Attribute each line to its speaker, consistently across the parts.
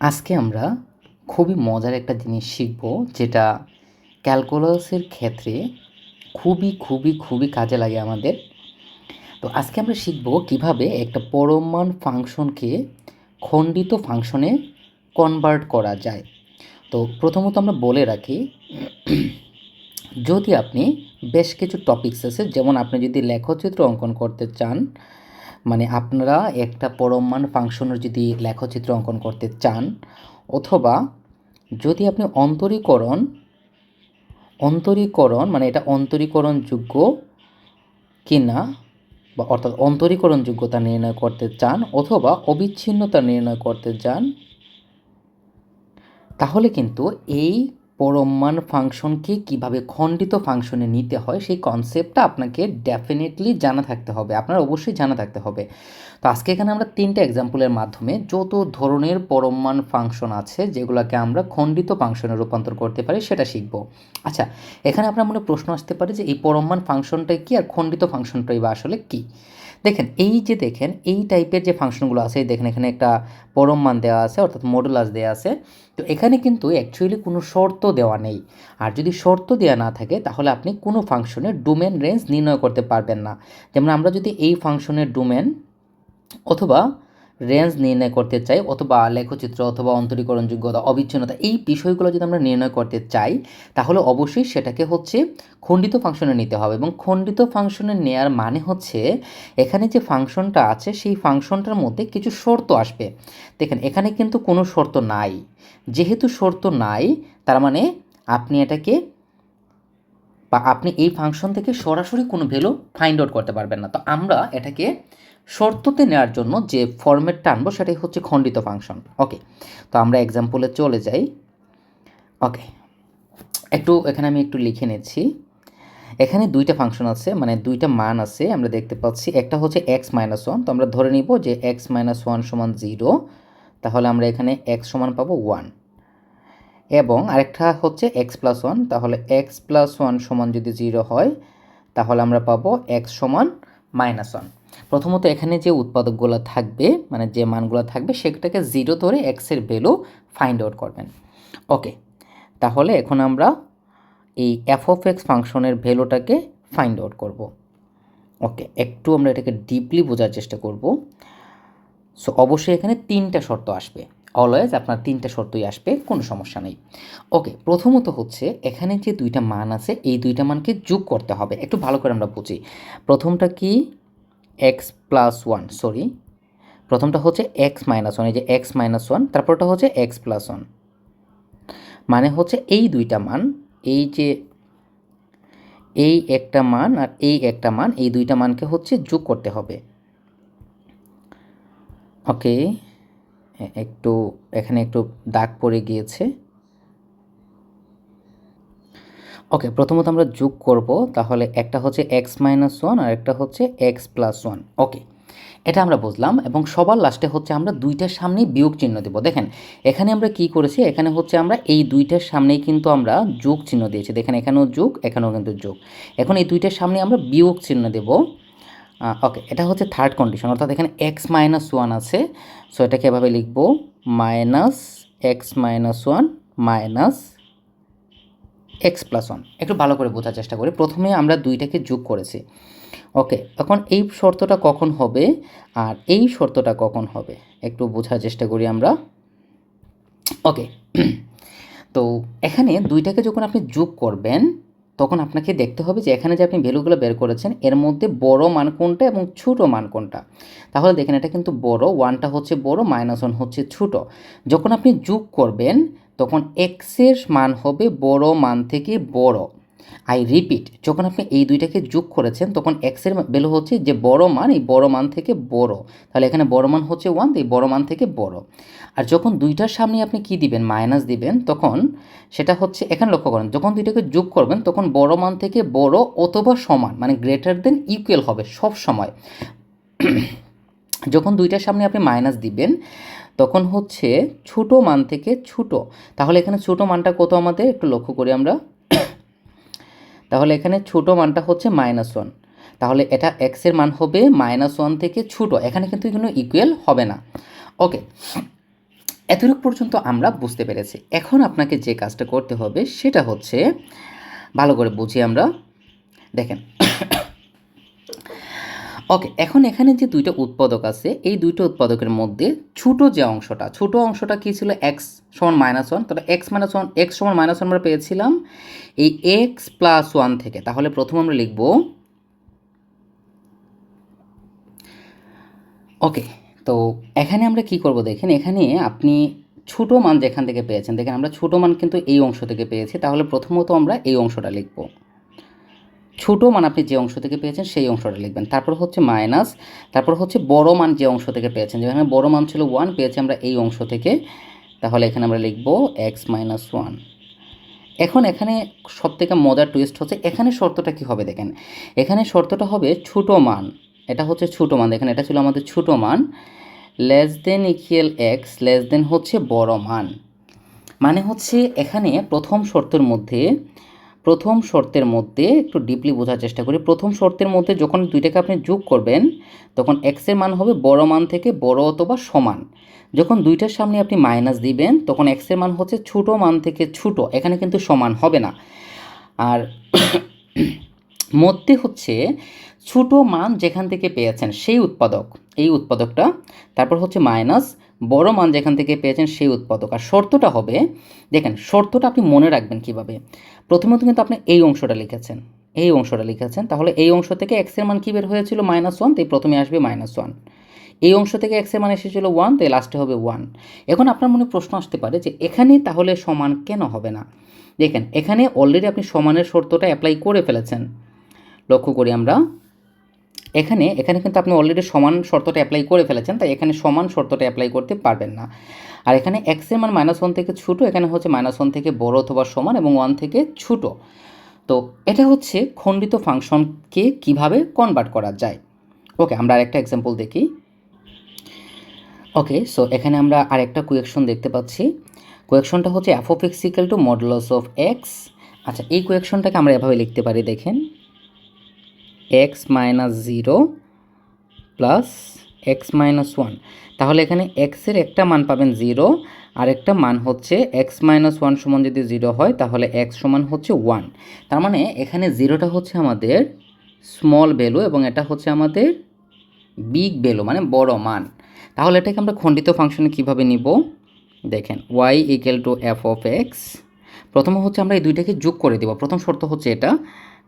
Speaker 1: আজকে আমরা খুবই মজার একটা জিনিস শিখব, যেটা ক্যালকুলাসের ক্ষেত্রে খুবই খুবই খুবই কাজে লাগে আমাদের। তো আজকে আমরা শিখব কীভাবে একটা পরমাণ ফাংশনকে খণ্ডিত ফাংশনে কনভার্ট করা যায়। তো প্রথমত আমরা বলে রাখি, যদি আপনি বেশ কিছু টপিকস আছে, যেমন আপনি যদি লেখচিত্র অঙ্কন করতে চান মানে আপনারা একটা পরমাণ ফাংশনের যদি লেখচিত্র অঙ্কন করতে চান, অথবা যদি আপনি অন্তরীকরণ অন্তরীকরণ মানে এটা অন্তরীকরণযোগ্য কিনা, বা অর্থাৎ অন্তরীকরণ যোগ্যতা নির্ণয় করতে চান, অথবা অবিচ্ছিন্নতা নির্ণয় করতে চান, তাহলে কিন্তু এই পরমাণ ফাংশনকে কীভাবে খণ্ডিত ফাংশনে নিতে হয়, সেই কনসেপ্টটা আপনাকে ডেফিনেটলি জানা থাকতে হবে। আপনার অবশ্যই জানা থাকতে হবে। তো আজকে এখানে আমরা তিনটে এক্সাম্পলের মাধ্যমে যত ধরনের পরমাণ ফাংশন আছে, যেগুলোকে আমরা খণ্ডিত ফাংশনে রূপান্তর করতে পারি, সেটা শিখব। আচ্ছা এখানে আপনার মনে প্রশ্ন আসতে পারে যে এই পরমাণ ফাংশনটাই কি আর খণ্ডিত ফাংশনটাই বা আসলে কী? দেখেন, এই যে দেখেন, এই টাইপের যে ফাংশনগুলো আছে, দেখেন এখানে একটা পরম মান দেওয়া আছে, অর্থাৎ মডুলাস দেওয়া আছে। তো এখানে কিন্তু অ্যাকচুয়ালি কোনো শর্ত দেওয়া নেই। আর যদি শর্ত দেওয়া না থাকে, তাহলে আপনি কোনো ফাংশনের ডোমেন রেঞ্জ নির্ণয় করতে পারবেন না। যেমন আমরা যদি এই ফাংশনের ডোমেন অথবা রেঞ্জ নির্ণয় করতে চাই অথবা লেখচিত্র অথবা অন্তরীকরণযোগ্যতা, অবিচ্ছিন্নতা, এই বিষয়গুলো যদি আমরা নির্ণয় করতে চাই, তাহলে অবশ্যই সেটাকে হচ্ছে খণ্ডিত ফাংশনে নিতে হবে এবং খণ্ডিত ফাংশনে নেয়ার মানে হচ্ছে এখানে যে ফাংশনটা আছে, সেই ফাংশনটার মধ্যে কিছু শর্ত আসবে। দেখেন, এখানে কিন্তু কোনো শর্ত নাই। যেহেতু শর্ত নাই, তার মানে আপনি এটাকে বা আপনি এই ফাংশন থেকে সরাসরি কোনো ভ্যালু ফাইন্ড আউট করতে পারবেন না। তো আমরা এটাকে শর্ততে নেওয়ার জন্য যে ফর্মেটটা আনব সেটাই হচ্ছে খণ্ডিত ফাংশন ওকে তো আমরা এক্সাম্পলে চলে যাই। ওকে একটু এখানে আমি একটু লিখে নিচ্ছি। এখানে দুইটা ফাংশন আছে মানে দুইটা মান আছে, আমরা দেখতে পাচ্ছি। একটা হচ্ছে এক্স মাইনাস ওয়ান তো আমরা ধরে নিব যে এক্স মাইনাস ওয়ান সমান জিরো তাহলে আমরা এখানে এক্স সমান পাবো ওয়ান এবং আরেকটা হচ্ছে এক্স প্লাস ওয়ান তাহলে এক্স প্লাস ওয়ান সমান যদি জিরো হয়, তাহলে আমরা পাবো এক্স সমান মাইনাস ওয়ান প্রথমত এখানে যে উৎপাদকগুলো থাকবে মানে যে মানগুলো থাকবে, সেটাকে জিরো ধরে এক্সের ভ্যালু ফাইন্ড আউট করবেন। ওকে তাহলে এখন আমরা এই এফ অফ এক্স ফাংশনের ভ্যালুটাকে ফাইন্ড আউট করব। ওকে একটু আমরা এটাকে ডিপলি বোঝার চেষ্টা করব। সো অবশ্যই এখানে তিনটা শর্ত আসবে। অলওয়েজ আপনার তিনটা শর্তই আসবে, কোনো সমস্যা নেই। ওকে প্রথমত হচ্ছে এখানে যে দুইটা মান আছে, এই দুইটা মানকে যোগ করতে হবে। একটু ভালো করে আমরা বুঝি। প্রথমটা কি? এক্স প্লাস ওয়ান সরি প্রথমটা হচ্ছে এক্স মাইনাস ওয়ান এই যে এক্স মাইনাস ওয়ান তারপরটা হচ্ছে এক্স প্লাস ওয়ান মানে হচ্ছে এই দুইটা মান, এই যে এই একটা মান আর এই একটা মান, এই দুইটা মানকে হচ্ছে যোগ করতে হবে। ওকে একটু, এখানে একটু দাগ পড়ে গিয়েছে। ওকে প্রথমত আমরা যোগ করব, তাহলে একটা হচ্ছে এক্স মাইনাস ওয়ান আর একটা হচ্ছে এক্স প্লাস ওয়ান ওকে এটা আমরা বুঝলাম এবং সবার লাস্টে হচ্ছে আমরা দুইটার সামনেই বিয়োগ চিহ্ন দেবো। দেখেন, এখানে আমরা কি করেছি? এখানে হচ্ছে আমরা এই দুইটার সামনেই কিন্তু আমরা যোগ চিহ্ন দিয়েছি। দেখেন, এখানেও যোগ, এখানেও কিন্তু যোগ। এখন এই দুইটার সামনে আমরা বিয়োগ চিহ্ন দেব। ওকে এটা হচ্ছে থার্ড কন্ডিশন অর্থাৎ এখানে এক্স মাইনাস ওয়ান আছে। সো এটাকে এভাবে লিখব minus x minus one minus x plus one. একটু ভালো করে বোঝার চেষ্টা করি। প্রথমে আমরা দুইটাকে যোগ করেছি। ওকে, এখন এই শর্তটা কখন হবে? আর এই শর্তটা কখন হবে? একটু বোঝার চেষ্টা করি আমরা। ওকে, তো এখানে দুইটাকে যখন আপনি যোগ করবেন, তখন আপনাকে দেখতে হবে যে এখানে যে আপনি ভ্যালুগুলো বের করেছেন, এর মধ্যে বড় মান কোনটা এবং ছোট মান কোনটা? তাহলে দেখেন এটা কিন্তু বড়, ওয়ানটা হচ্ছে বড়, মাইনাস ওয়ান হচ্ছে ছোট। যখন আপনি যোগ করবেন তখন এক্সের মান হবে বড় মান থেকে বড়। আই রিপিট যখন আপনি এই দুইটাকে যোগ করেছেন, তখন এক্সের ভ্যালু হচ্ছে যে বড় মান, এই বড় মান থেকে বড়। তাহলে এখানে বড় মান হচ্ছে ওয়ান এই বড় মান থেকে বড়। আর যখন দুইটার সামনে আপনি কি দিবেন মাইনাস দিবেন, তখন সেটা হচ্ছে, এখানে লক্ষ্য করেন, যখন দুইটাকে যোগ করবেন, তখন বড় মান থেকে বড় অথবা সমান মানে গ্রেটার দেন ইকুয়াল হবে সব সময়। যখন দুইটার সামনে আপনি মাইনাস দিবেন, তখন হচ্ছে ছোট মান থেকে ছোট। তাহলে এখানে ছোট মানটা কত আমাদের? একটু লক্ষ্য করি আমরা। তাহলে এখানে ছোট মানটা হচ্ছে মাইনাস ওয়ান তাহলে এটা এক্সের মান হবে মাইনাস ওয়ান থেকে ছোটো। এখানে কিন্তু কোনো ইকুয়াল হবে না। ওকে এতটুকু পর্যন্ত আমরা বুঝতে পেরেছি। এখন আপনাকে যে কাজটা করতে হবে, সেটা হচ্ছে ভালো করে বুঝি আমরা দেখেন। ওকে এখন এখানে যে দুইটা উৎপাদক আছে, এই দুইটা উৎপাদকের মধ্যে ছোট যে অংশটা, ছোট অংশটা কী ছিল? এক্স সমান মাইনাস ওয়ান তাহলে এক্স মাইনাস ওয়ান এক্স সমান মাইনাস ওয়ান আমরা পেয়েছিলাম এই এক্স প্লাস ওয়ান থেকে। তাহলে প্রথম আমরা লিখব ওকে তো এখানে আমরা কি করব দেখেন, এখানে আপনি ছোট মান যেখান থেকে পেয়েছেন, দেখেন আমরা ছোট মান কিন্তু এই অংশ থেকে পেয়েছি, তাহলে প্রথমত আমরা এই অংশটা লিখব। ছোট মান আপনি যে অংশ থেকে পেয়েছেন সেই অংশটা লিখবেন। তারপর হচ্ছে মাইনাস তারপর হচ্ছে বড় মান যে অংশ থেকে পেয়েছেন। যেখানে বড় মান ছিল ওয়ান পেয়েছি আমরা এই অংশ থেকে। তাহলে এখানে আমরা লিখব এক্স মাইনাস ওয়ান এখন এখানে সব থেকে মজার টুইস্ট হচ্ছে, এখানে শর্তটা কি হবে দেখেন? এখানে শর্তটা হবে ছোট মান। এটা হচ্ছে ছোট মান। দেখেন, এটা ছিল আমাদের ছোট মান। Less than equal x less than হচ্ছে বড় মান। মানে হচ্ছে এখানে প্রথম শর্তের মধ্যে প্রথম শর্তের মধ্যে একটু ডিপলি বোঝার চেষ্টা করি। প্রথম শর্তের মধ্যে যখন দুইটাকে আপনি যোগ করবেন, তখন এক্সের মান হবে বড় মান থেকে বড় অথবা সমান। যখন দুইটার সামনে আপনি মাইনাস দিবেন, তখন এক্সের মান হচ্ছে ছোটো মান থেকে ছোটো, এখানে কিন্তু সমান হবে না। আর মধ্যে হচ্ছে ছোট মান যেখান থেকে পেয়েছেন সেই উৎপাদক, এই উৎপাদকটা। তারপর হচ্ছে মাইনাস বড় মান যেখান থেকে পেয়েছেন সেই উৎপাদক। আর শর্তটা হবে, দেখেন, শর্তটা আপনি মনে রাখবেন কীভাবে? প্রথমত কিন্তু আপনি এই অংশটা লিখেছেন। এই অংশটা লিখেছেন। তাহলে এই অংশ থেকে এক্সের মান কী বের হয়েছিল? মাইনাস ওয়ান তাই প্রথমে আসবে মাইনাস ওয়ান এই অংশ থেকে এক্সের মান এসেছিল ওয়ান তাই লাস্টে হবে ওয়ান এখন আপনার মনে প্রশ্ন আসতে পারে যে এখানে তাহলে সমান কেন হবে না? দেখেন, এখানে অলরেডি আপনি সমানের শর্তটা অ্যাপ্লাই করে ফেলেছেন। লক্ষ্য করি আমরা। এখানে এখানে কিন্তু আপনি অলরেডি সমান শর্তটা অ্যাপ্লাই করে ফেলেছেন, তাই এখানে সমান শর্তটা অ্যাপ্লাই করতে পারবেন না। আর এখানে এক্সের মান মাইনাস ওয়ান থেকে ছোটো, এখানে হচ্ছে মাইনাস ওয়ান থেকে বড় অথবা সমান এবং ওয়ান থেকে ছোটো। তো এটা হচ্ছে খণ্ডিত ফাংশনকে কীভাবে কনভার্ট করা যায়। ওকে আমরা আরেকটা এক্সাম্পল দেখি। ওকে সো এখানে আমরা আরেকটা কুয়েকশন দেখতে পাচ্ছি। কুয়েকশনটা হচ্ছে f of x equal to modulus of x আচ্ছা এই কুয়েকশনটাকে আমরা এভাবে লিখতে পারি, দেখেন। X minus zero plus x minus one তাহলে এখানে এক্সের একটা মান পাবেন জিরো আর একটা মান হচ্ছে এক্স মাইনাস ওয়ান সমান যদি জিরো হয়, তাহলে এক্স সমান হচ্ছে ওয়ান তার মানে এখানে জিরোটা হচ্ছে আমাদের স্মল ভ্যালু এবং এটা হচ্ছে আমাদের বিগ ভ্যালু মানে বড় মান। তাহলে এটাকে আমরা খণ্ডিত ফাংশনে কীভাবে নিব? দেখেন y equal to f of x প্রথমে হচ্ছে আমরা এই দুইটাকে যোগ করে দেব। প্রথম শর্ত হচ্ছে এটা।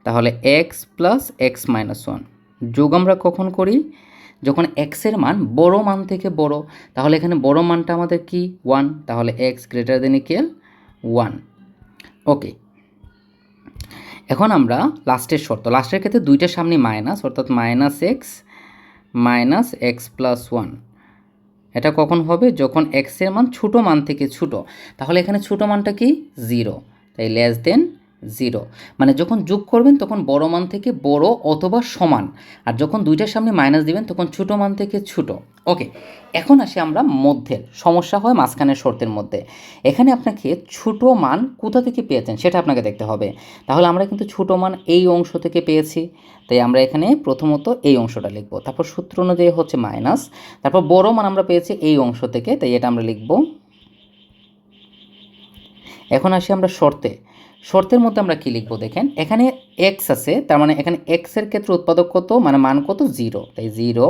Speaker 1: তাহলে x plus x minus one যোগ আমরা কখন করি? যখন এক্সের মান বড় মান থেকে বড়, তাহলে এখানে বড় মানটা আমাদের কি? ওয়ান তাহলে x greater than equal one okay এখন আমরা লাস্টের শর্ত লাস্টের ক্ষেত্রে দুইটার সামনে মাইনাস অর্থাৎ minus x minus x plus one এটা কখন হবে? যখন এক্সের মান ছোটো মান থেকে ছোটো। তাহলে এখানে ছোটো মানটা কি? জিরো তাই লেস দেন জিরো। মানে যখন যোগ করবেন তখন বড় মান থেকে বড় অথবা সমান। আর যখন দুইটার সামনে মাইনাস দিবেন তখন ছোটো মান থেকে ছোটো। ওকে এখন আসি আমরা মধ্যের। সমস্যা হয় মাঝখানের শর্তের মধ্যে। এখানে আপনাকে ছোটো মান কোথা থেকে পেয়েছেন সেটা আপনাকে দেখতে হবে। তাহলে আমরা কিন্তু ছোটো মান এই অংশ থেকে পেয়েছি। তাই আমরা এখানে প্রথমত এই অংশটা লিখব। তারপর সূত্র অনুযায়ী হচ্ছে মাইনাস তারপর বড় মান আমরা পেয়েছি এই অংশ থেকে। তাই এটা আমরা লিখব। এখন আসি আমরা শর্তে। শর্তের মধ্যে আমরা কী লিখব দেখেন? এখানে এক্স আছে, তার মানে এখানে এক্সের ক্ষেত্রে উৎপাদক কত? মানে মান কত? জিরো। তাই zero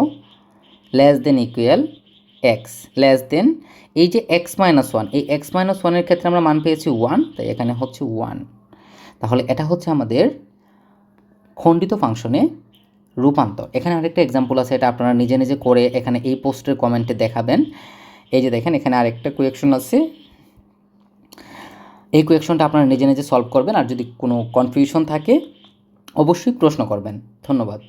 Speaker 1: less than equal x less than এই যে এক্স মাইনাস ওয়ান এই এক্স মাইনাস ওয়ানের ক্ষেত্রে আমরা মান পেয়েছি ওয়ান তাই এখানে হচ্ছে ওয়ান তাহলে এটা হচ্ছে আমাদের খণ্ডিত ফাংশনে রূপান্তর। এখানে আরেকটা এক্সাম্পল আছে, এটা আপনারা নিজে নিজে করে এখানে এই পোস্টের কমেন্টে দেখাবেন। এই যে দেখেন, এখানে আরেকটা কুয়েকশন আছে। এই কোয়েকশনটা আপনারা নিজে নিজে সলভ করবেন আর যদি কোনো কনফিউশন থাকে, অবশ্যই প্রশ্ন করবেন। ধন্যবাদ।